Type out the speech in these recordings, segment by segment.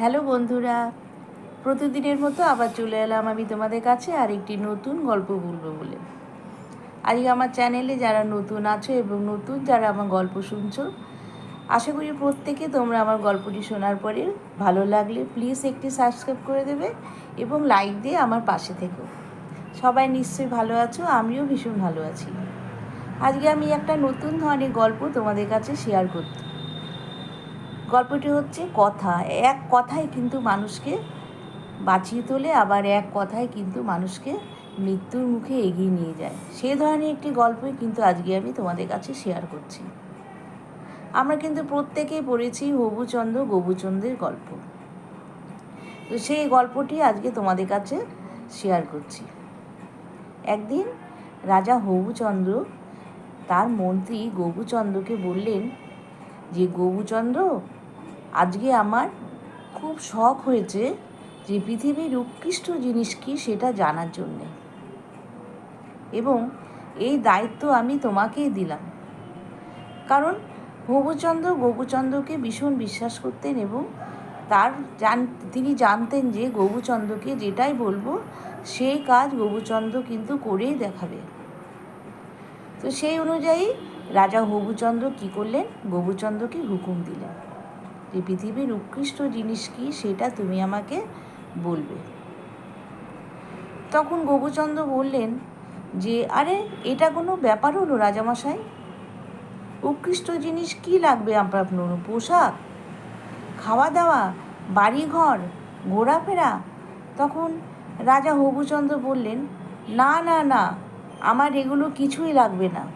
Hello বন্ধুরা, প্রতিদিনের মতো আবার চলে এলাম আমি তোমাদের কাছে আর একটি নতুন গল্প বলব বলে। আজকে আমার চ্যানেলে যারা নতুন আছো এবং নতুন যারা আমার গল্প শুনছো, আশা করি প্রত্যেকে তোমরা আমার গল্পটি শোনার পরে ভালো লাগলে প্লিজ একটি সাবস্ক্রাইব করে দেবে এবং লাইক দিয়ে আমার পাশে থেকো। সবাই নিশ্চয়ই ভালো আছো, আমিও ভীষণ ভালো আছি। আজকে আমি একটা নতুন ধরনের গল্প তোমাদের কাছে শেয়ার করতে। গল্পটি হচ্ছে কথা। এক কথায় কিন্তু মানুষকে বাঁচিয়ে তোলে, আবার এক কথায় কিন্তু মানুষকে মৃত্যুর মুখে এগিয়ে নিয়ে যায়। সে ধরনের একটি গল্পই কিন্তু আজকে আমি তোমাদের কাছে শেয়ার করছি। আমরা কিন্তু প্রত্যেকেই পড়েছি হবুচন্দ্র গবুচন্দ্রের গল্প। তো সেই গল্পটি আজকে তোমাদের কাছে শেয়ার করছি। একদিন রাজা হবুচন্দ্র তার মন্ত্রী গবুচন্দ্রকে বললেন, যে গবুচন্দ্র আজকে আমার খুব শখ হয়েছে যে পৃথিবীর উৎকৃষ্ট জিনিস কি সেটা জানার জন্যে। এবং এই দায়িত্ব আমি তোমাকেই দিলাম। কারণ হবুচন্দ্র গবুচন্দ্রকে ভীষণ বিশ্বাস করতেন এবং তার জান, তিনি জানতেন যে গবুচন্দ্রকে যেটাই বলব, সেই কাজ গবুচন্দ্র কিন্তু করেই দেখাবে। তো সেই অনুযায়ী রাজা হবুচন্দ্র কী করলেন? গবুচন্দ্রকে হুকুম দিলেন। যে পৃথিবীর উৎকৃষ্ট জিনিস কি সেটা তুমি আমাকে বলবে। তখন গবুচন্দ্র বললেন যে, আরে, এটা কোনো ব্যাপার হলো রাজামশাই? উৎকৃষ্ট জিনিস কি লাগবে আপনার পোশাক? খাওয়া দাওয়া বাড়িঘর? ঘোরাফেরা? তখন রাজা হবুচন্দ্র বললেন, না না না, আমার এগুলো কিছুই লাগবে না।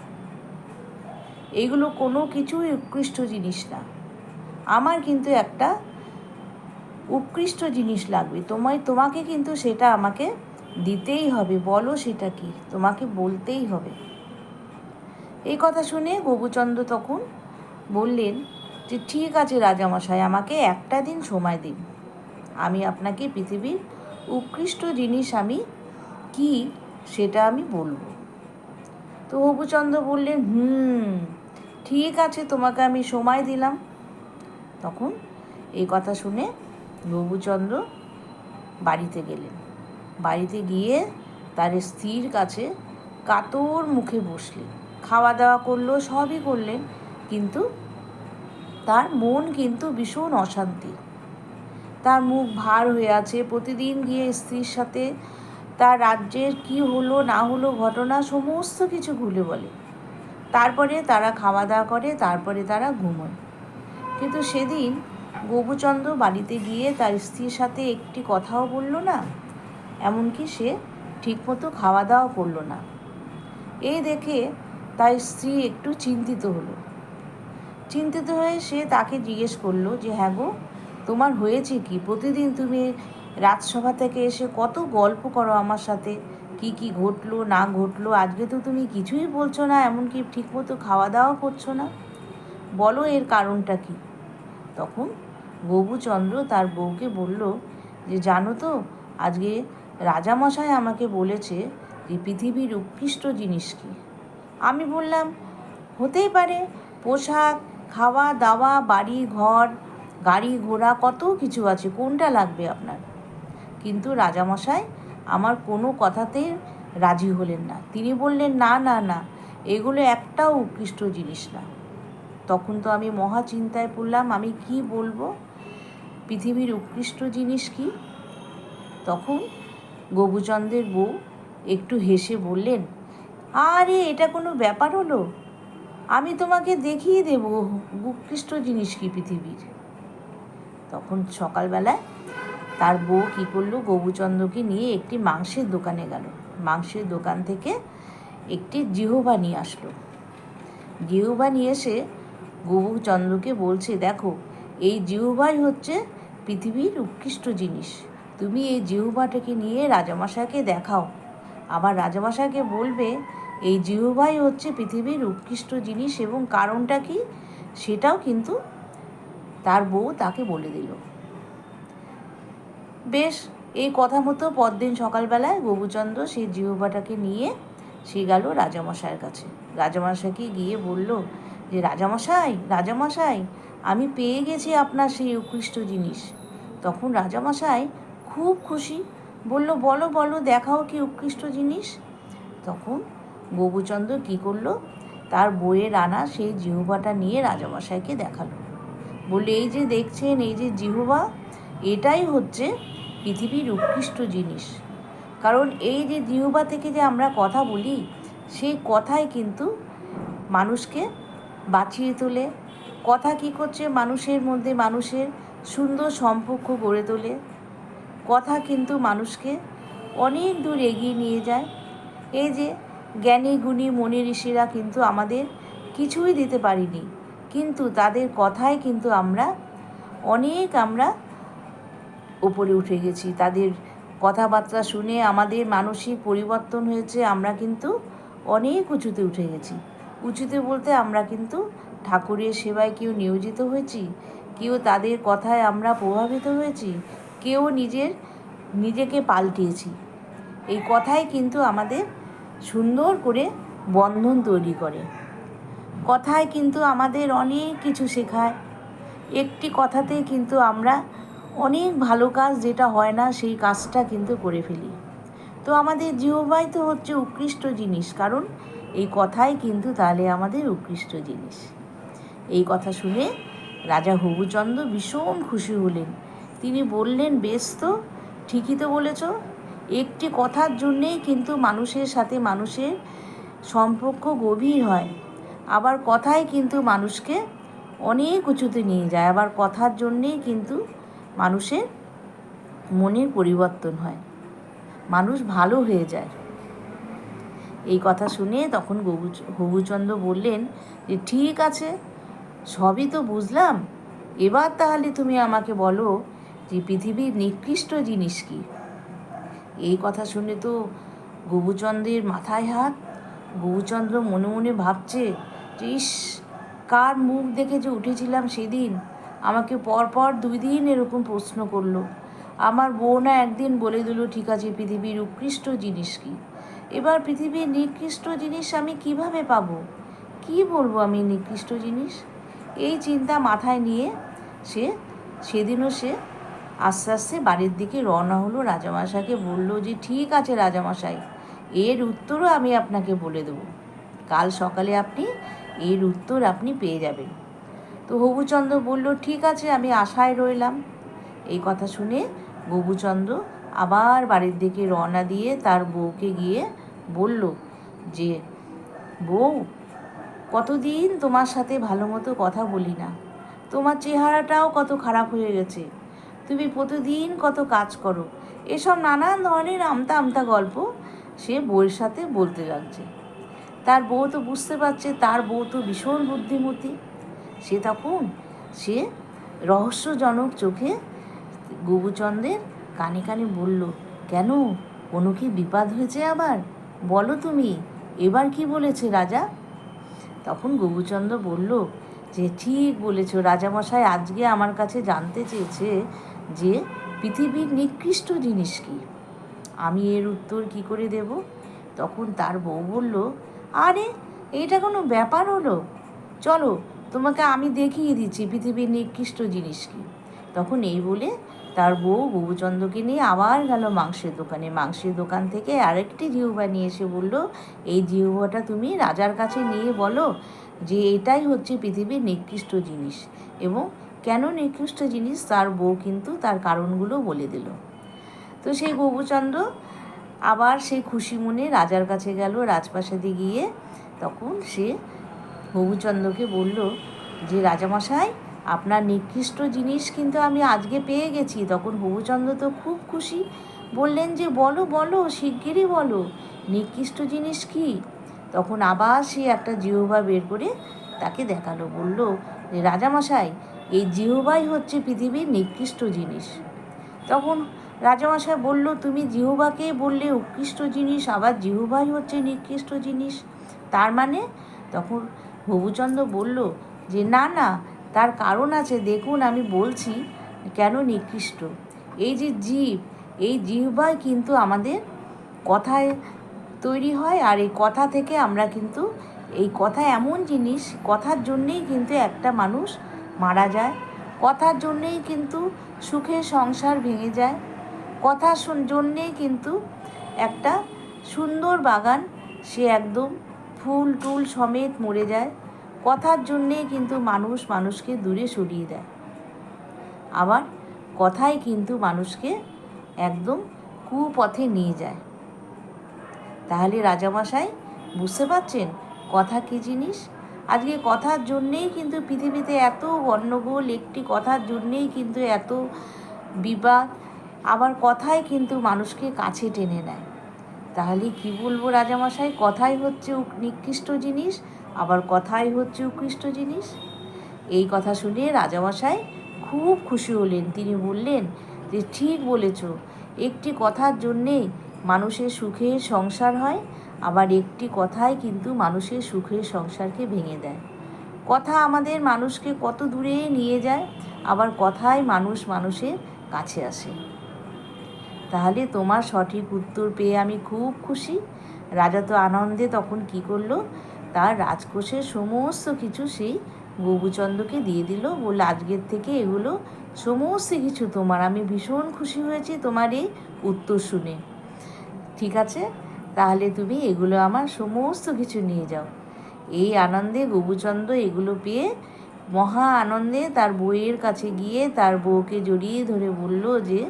এগুলো কোনো কিছুই উৎকৃষ্ট জিনিস না। আমার কিন্তু একটা উৎকৃষ্ট জিনিস লাগবে। তোমায়, তোমাকে কিন্তু সেটা আমাকে দিতেই হবে। বলো সেটা কি? তোমাকে বলতেই হবে। এই কথা শুনে গবুচন্দ্র তখন বললেন যে, ঠিক আছে রাজামশাই, আমাকে একটা দিন সময় দিন। আমি আপনাকে পৃথিবীর উৎকৃষ্ট জিনিস আমি কি সেটা আমি বলব। তো হবুচন্দ্র বললেন, হুম, ঠিক আছে, তোমাকে আমি সময় দিলাম। তখন এই কথা শুনে রঘুচন্দ্র বাড়িতে গেলেন। বাড়িতে গিয়ে তার স্ত্রীর কাছে কাতর মুখে বসলেন। খাওয়া দাওয়া করল, সবই করলেন, কিন্তু তার মন কিন্তু ভীষণ অশান্তি তার মুখ ভার হয়ে আছে, প্রতিদিন গিয়ে স্ত্রীর সাথে তার রাজ্যের কি হলো, না হলো ঘটনা, সমস্ত কিছু ভুলে বলে। তারপরে তারা খাওয়া দাওয়া করে, তারপরে তারা ঘুমোয়। কিন্তু সেদিন গোপুচন্দ্র বাড়িতে গিয়ে তার স্ত্রীর সাথে একটি কথাও বলল না, এমনকি সে ঠিকমতো খাওয়া দাওয়া করল না। এই দেখে তার স্ত্রী একটু চিন্তিত হলো। চিন্তিত হয়ে সে তাকে জিজ্ঞেস করল যে হ্যাঁ গো, তোমার হয়েছে কি? প্রতিদিন তুমি রাজসভা থেকে এসে কত গল্প করো আমার সাথে? কি কি ঘটলো, না ঘটলো? আজকে তো তুমি কিছুই বলছো না, এমনকি ঠিকমতো খাওয়া দাওয়া করছ না। বলো এর কারণটা কি? তখন গবুচন্দ্র তার বউকে বলল, যে জানো তো, আজকে রাজামশাই আমাকে বলেছে যে পৃথিবীর উৎকৃষ্ট জিনিস কি? আমি বললাম, হতেই পারে, পোশাক, খাওয়া, দাওয়া, বাড়ি, ঘর, গাড়ি, ঘোড়া, কত কিছু আছে, কোনটা লাগবে আপনার? কিন্তু রাজামশাই আমার কোনো কথাতেই রাজি হলেন না। তিনি বললেন, না না না, এগুলো একটাও উৎকৃষ্ট জিনিস না। তখন তো আমি মহা চিন্তায় পড়লাম, আমি কি বলব? পৃথিবীর উৎকৃষ্ট জিনিস কি? তখন গবুচন্দ্রের বউ একটু হেসে বললেন, আরে, এটা কোনো ব্যাপার হলো? আমি তোমাকে দেখিয়ে দেব, উৎকৃষ্ট জিনিস কি পৃথিবীর? তখন সকালবেলায় তার বউ কী করল? গবুচন্দ্রকে নিয়ে একটি মাংসের দোকানে গেল। মাংসের দোকান থেকে একটি জিহবা নিয়ে আসলো। জিহবা নিয়ে এসে গবুচন্দ্রকে বলছে, দেখো, এই জিহবাই হচ্ছে পৃথিবীর উৎকৃষ্ট জিনিস। তুমি এই জিহবাটাকে নিয়ে রাজামশাইকে দেখাও। আবার রাজামশাইকে বলবে, এই জিহবাই হচ্ছে পৃথিবীর উৎকৃষ্ট জিনিস এবং কারণটা কি? সেটাও কিন্তু তার বউ তাকে বলে দিল। বেশ, এই কথা মতো পরদিন সকালবেলায় গবুচন্দ্র সেই জিহবাটাকে নিয়ে সে গেল রাজামশাইয়ের কাছে। রাজামশাইকে গিয়ে বলল যে রাজামশাই রাজামশাই, আমি পেয়ে গেছি আপনার সেই উৎকৃষ্ট জিনিস। তখন রাজামশাই খুব খুশি বলল, বলো বলো, দেখাও কি উৎকৃষ্ট জিনিস? তখন গোপুচন্দ্র কী করল? তার বইয়ের আনা সেই জিহুবাটা নিয়ে রাজামশাইকে দেখাল। বললে, এই যে দেখছেন, এই যে জিহুবা, এটাই হচ্ছে পৃথিবীর উৎকৃষ্ট জিনিস। কারণ এই যে জিহুবা থেকে যে আমরা কথা বলি, সেই কথাই কিন্তু মানুষকে বাঁচিয়ে তোলে। কথা কী করছে মানুষের মধ্যে মানুষের সুন্দর সম্পর্ক গড়ে তোলে। কথা কিন্তু মানুষকে অনেক দূর এগিয়ে নিয়ে যায়। এই যে জ্ঞানী, গুণী, মনি ঋষিরা কিন্তু আমাদের কিছুই দিতে পারিনি। কিন্তু তাদের কথায় কিন্তু আমরা অনেক আমরা উপরে উঠে গেছি। তাদের কথাবার্তা শুনে আমাদের মানসিক পরিবর্তন হয়েছে। আমরা কিন্তু অনেক উঁচুতে উঠে গেছি। উঁচুতে বলতে আমরা কিন্তু ঠাকুরের সেবায় কেউ নিয়োজিত হয়েছি, কেউ তাদের কথায় আমরা প্রভাবিত হয়েছি, কেউ নিজের, নিজেকে পাল্টিয়েছি। এই কথাই কিন্তু আমাদের সুন্দর করে বন্ধন তৈরি করে। কথায় কিন্তু আমাদের অনেক কিছু শেখায়। একটি কথাতেই কিন্তু আমরা অনেক ভালো কাজ যেটা হয় না, সেই কাজটা কিন্তু করে ফেলি। তো আমাদের জিহবাই তো হচ্ছে উৎকৃষ্ট জিনিস, কারণ এই কথাই কিন্তু তাহলে আমাদের উৎকৃষ্ট জিনিস। এই কথা শুনে রাজা হবুচন্দ্র ভীষণ খুশি হলেন। তিনি বললেন, বেশ তো, ঠিকই তো বলেছ। একটি কথার জন্যেই কিন্তু মানুষের সাথে মানুষের সম্পর্ক গভীর হয়। আবার কথাই কিন্তু মানুষকে অনেক উঁচুতে নিয়ে যায়। আবার কথার জন্যেই কিন্তু মানুষের মনের পরিবর্তন হয়। মানুষ ভালো হয়ে যায়। এই কথা শুনে তখন হবুচন্দ্র বললেন যে, ঠিক আছে, সবই তো বুঝলাম। এবার তাহলে তুমি আমাকে বলো যে, পৃথিবীর নিকৃষ্ট জিনিস কি? এই কথা শুনে তো গবুচন্দ্রের মাথায় হাত। গবুচন্দ্র মনে মনে ভাবছে যে, ইস, কার মুখ দেখে যে উঠেছিলাম সেদিন? আমাকে পরপর দুই দিন এরকম প্রশ্ন করল। আমার বউ না একদিন বলে দিল, ঠিক আছে, পৃথিবীর উৎকৃষ্ট জিনিস কি? এবার পৃথিবীর নিকৃষ্ট জিনিস আমি কীভাবে পাবো? কি বলব আমি নিকৃষ্ট জিনিস? এই চিন্তা মাথায় নিয়ে সে, সেদিনও সে আস্তে আস্তে বাড়ির দিকে রওনা হলো। রাজামশাইকে বলল যে, ঠিক আছে রাজামশাই, এর উত্তরও আমি আপনাকে বলে দেবো। কাল সকালে আপনি এর উত্তর আপনি পেয়ে যাবেন। তো হবুচন্দ্র বলল, ঠিক আছে, আমি আশায় রইলাম। এই কথা শুনে গবুচন্দ্র আবার বাড়ির দিকে রওনা দিয়ে তার বউকে গিয়ে বলল, যে, বউ, কতদিন তোমার সাথে ভালো মতো কথা বলি না। তোমার চেহারাটাও কত খারাপ হয়ে গেছে। তুমি প্রতিদিন কত কাজ করো। এসব নানান ধরনের আমতা আমতা গল্প সে বউয়ের সাথে বলতে লাগছে। তার বউ তো বুঝতে পারছে, তার বউ তো ভীষণ বুদ্ধিমতী। সে তখন সে রহস্যজনক চোখে গোবুচন্দ্রের কানে কানে বলল, কেন? কোনো কি বিপদ হয়েছে আবার? বলো তুমি, এবার কি বলেছে রাজা? তখন গোবুচন্দ্র বলল, যে ঠিক বলেছ রাজামশাই, আজকে আমার কাছে জানতে চেয়েছে যে পৃথিবীর নিকৃষ্ট জিনিস কি। আমি এর উত্তর কি করে দেব? তখন তার বউ বলল, আরে, এটা কোনো ব্যাপার হলো? চলো, তোমাকে আমি দেখিয়ে দিচ্ছি পৃথিবীর নিকৃষ্ট জিনিস কি। তখন এই বলে তার বউ গোবুচন্দ্রকে নিয়ে আবার গেল মাংসের দোকানে। মাংসের দোকান থেকে আরেকটি জিহুবা নিয়ে এসে বলল, এই জিহুবাটা তুমি রাজার কাছে নিয়ে বলো যে এটাই হচ্ছে পৃথিবীর নিকৃষ্ট জিনিস। এবং, কেন নিকৃষ্ট জিনিস? তার বউ কিন্তু তার কারণগুলো বলে দিল। তো সেই গোবুচন্দ্র আবার সে খুশি মনে রাজার কাছে গেল, রাজপ্রাসাদে গিয়ে তখন সে গোবুচন্দ্রকে বলল যে, রাজামশাই আপনার নিকৃষ্ট জিনিস কিন্তু আমি আজকে পেয়ে গেছি। তখন হবুচন্দ্র তো খুব খুশি। বললেন যে, বলো বলো, শিগগিরই বলো। নিকৃষ্ট জিনিস কি? তখন আবার সে একটা জিহবা বের করে তাকে দেখাল। বলল যে রাজামশাই, এই জিহবাই হচ্ছে পৃথিবীর নিকৃষ্ট জিনিস। তখন রাজামশাই বলল, তুমি জিহুবাকে বললে উৎকৃষ্ট জিনিস, আবার জিহুবাই হচ্ছে নিকৃষ্ট জিনিস। তার মানে? তখন হবুচন্দ্র বলল যে, না না তার কারণ আছে, দেখুন আমি বলছি, কেন নিকৃষ্ট? এই যে জীব, এই জিহ্বাই কিন্তু আমাদের কথায় তৈরি হয়, আর এই কথা থেকে আমরা কিন্তু, এই কথা এমন জিনিস, কথার জন্যেই কিন্তু একটা মানুষ মারা যায়, কথার জন্যেই কিন্তু সুখের সংসার ভেঙে যায় কথা শুন জন্যেই কিন্তু একটা সুন্দর বাগান, সে একদম ফুল টুল সমেত মরে যায়। কথার জন্যেই কিন্তু মানুষ মানুষকে দূরে সরিয়ে দেয়। আবার কথাই কিন্তু মানুষকে একদম কুপথে নিয়ে যায়। তাহলে রাজামশাই বুঝতে পারছেন কথা কী জিনিস? আজকে কথার জন্যেই কিন্তু পৃথিবীতে এত গণ্ডগোল, একটি কথার জন্যেই কিন্তু এত বিবাদ, আবার কথাই কিন্তু মানুষকে কাছে টেনে নেয়। তাহলে কি বলব রাজামশাই? কথাই হচ্ছে নিকৃষ্ট জিনিস। আবার কথাই হচ্ছে উৎকৃষ্ট জিনিস। এই কথা শুনে রাজামশাই খুব খুশি হলেন। তিনি বললেন, যে ঠিক বলেছ, একটি কথার জন্যেই মানুষের সুখের সংসার হয়, আবার একটি কথাই কিন্তু মানুষের সুখের সংসারকে ভেঙে দেয়। কথা আমাদের মানুষকে কত দূরে নিয়ে যায়, আবার কথায় মানুষ মানুষের কাছে আসে। তাহলে তোমার সঠিক উত্তর পেয়ে আমি খুব খুশি। রাজা তো আনন্দে তখন কি করল তার রাজকোষের সমস্ত কিছু সেই গৌবুচন্দ্রকে দিয়ে দিল। বলল, আজকের থেকে এগুলো সমস্ত কিছু তোমার। আমি ভীষণ খুশি হয়েছি তোমার এই উত্তর শুনে। ঠিক আছে, তাহলে তুমি এগুলো আমার সমস্ত কিছু নিয়ে যাও। এই আনন্দে গবুচন্দ্র এগুলো পেয়ে মহা আনন্দে তার বউয়ের কাছে গিয়ে তার বউকে জড়িয়ে ধরে বলল যে,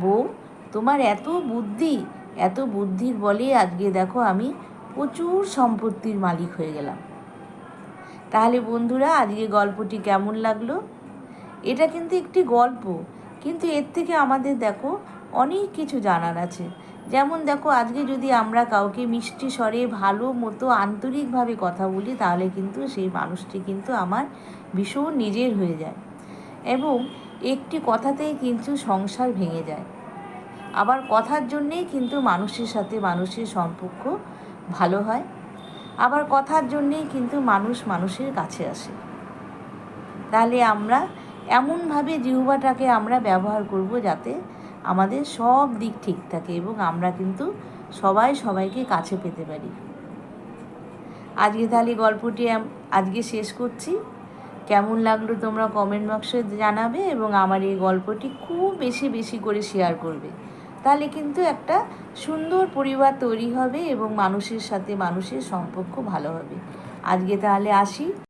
বউ, তোমার এত বুদ্ধি, এত বুদ্ধির বলে আজকে দেখো আমি প্রচুর সম্পত্তির মালিক হয়ে গেলাম। তাহলে বন্ধুরা আজকে গল্পটি কেমন লাগল? এটা কিন্তু একটি গল্প, কিন্তু এর থেকে আমাদের দেখো অনেক কিছু জানার আছে। যেমন দেখো, আজকে যদি আমরা কাউকে মিষ্টি স্বরে ভালো মতো আন্তরিকভাবে কথা বলি, তাহলে কিন্তু সেই মানুষটি কিন্তু আমার ভীষণ নিজের হয়ে যায় এবং একটি কথাতেই কিন্তু সংসার ভেঙে যায়। আবার কথার জন্যেই কিন্তু মানুষের সাথে মানুষের সম্পর্ক ভালো হয়। আবার কথার জন্যেই কিন্তু মানুষ মানুষের কাছে আসে। তাহলে আমরা এমনভাবে জিহ্বাটাকে আমরা ব্যবহার করব যাতে আমাদের সব দিক ঠিক থাকে এবং আমরা কিন্তু সবাই সবাইকে কাছে পেতে পারি। আজকে তাহলে গল্পটি আজকে শেষ করছি। কেমন লাগল তোমরা কমেন্ট বক্সে জানাবে এবং আমার এই গল্পটি খুব বেশি বেশি করে শেয়ার করবে। তাহলে কিন্তু একটা সুন্দর পরিবার তৈরি হবে এবং মানুষের সাথে মানুষের সম্পর্ক ভালো হবে। আজকে তাহলে আসি।